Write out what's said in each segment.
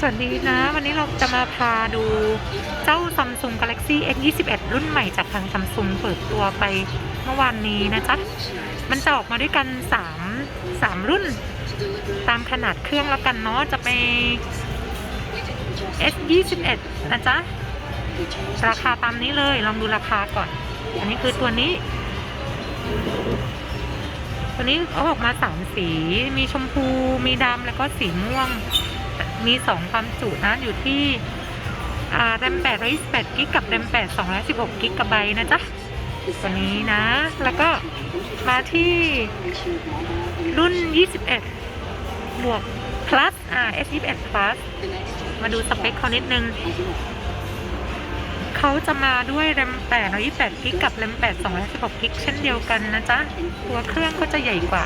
สวัสดีนะ วันนี้เราจะมาพาดูเจ้า Samsung Galaxy S 21 รุ่นใหม่จากทาง Samsung เปิดตัวไปเมื่อวานนี้นะจ๊ะ มันจะออกมาด้วยกัน 3 3 รุ่น ตามขนาดเครื่องแล้วกันเนาะจะเป็น S 21 นะจ๊ะ ราคาตามนี้เลย ลองดูราคาก่อน อันนี้คือตัวนี้ ตัวนี้เขาออกมาสามสี มีชมพู มีดำแล้วก็สีม่วง มีสองความจุนะอยู่ที่อ่าแรม8 128กิกกับแรม8 216กิกะไบต์นะจ๊ะตัวนี้นะ แล้วก็มาที่รุ่น 21 บวก plus อ่า S21 plus มาดูสเปคเขานิดนึง เขาจะมาด้วยแรม8 128กิกกับแรม8 216กิกเช่นเดียวกันนะจ๊ะ ตัวเครื่องก็จะใหญ่กว่า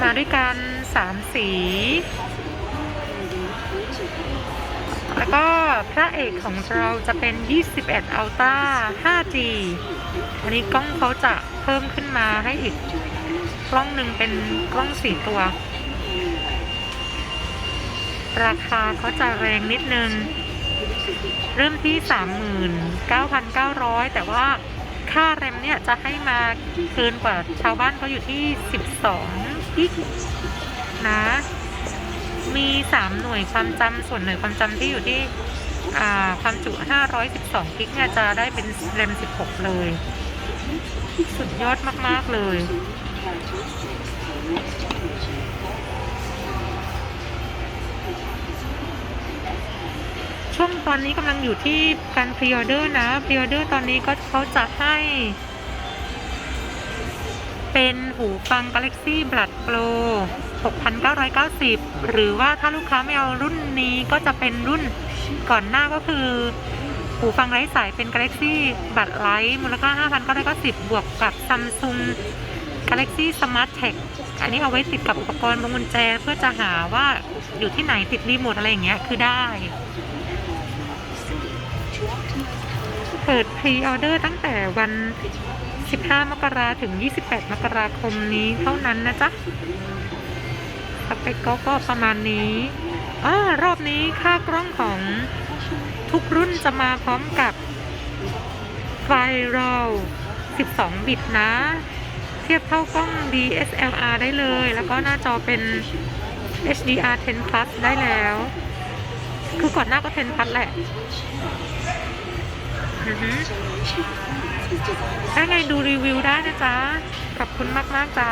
มาด้วยกันสามสี แล้วก็พระเอกของเราจะเป็น 21 Ultra 5G อันนี้กล้องเขาจะเพิ่มขึ้นมาให้อีกกล้องหนึ่งเป็นกล้องสี่ตัว ราคาเขาจะแรงนิดนึง เริ่มที่ 39,900 แต่ว่า ค่าแรมเนี่ยจะให้มาเกินกว่าชาวบ้านเขาอยู่ที่ 12กิกนะ มี 3 หน่วยความจำส่วนหน่วยความจำที่อยู่ที่ความจุ 512กิกเนี่ยจะได้เป็นแรม 16 เลย สุดยอดมาก ๆ เลย ช่วงตอนนี้กำลังอยู่ที่การพรีออเดอร์นะพรีออเดอร์ตอนนี้ก็เขาจะให้ เป็นหูฟัง Galaxy b l u d Pro 6,990 หรือว่าถ้าลูกค้าไม่เอารุ่นนี้ก็จะเป็นรุ่นก่อนหน้าก็คือ หูฟังไร้สายเป็น Galaxy Bud Light มูลค่า 5,990 บวกกับ Samsung Galaxy Smart Tag อันนี้เอาไว้ติดกับอุปกรณ์วงกุญแจเพื่อจะหาว่าอยู่ที่ไหนติดรีโมทอะไรอย่างเงี้ยคือได้ เปิดพรีออเดอร์ตั้งแต่วัน 15 มกราถึง 28 มกราคมนี้เท่านั้นนะจ๊ะสเปคก็ก็ประมาณนี้อ่ารอบนี้ค่ากล้องของทุกรุ่นจะมาพร้อมกับไฟรอล12 บิตนะ เทียบเท่ากล้อง DSLR ได้เลย แล้วก็หน้าจอเป็น HDR 10 plus ได้แล้ว คือก่อนหน้าก็ 10 plus แหละ อือฮึถ้าไงดูรีวิวได้นะจ๊ะ ขอบคุณมาก ๆ จ้า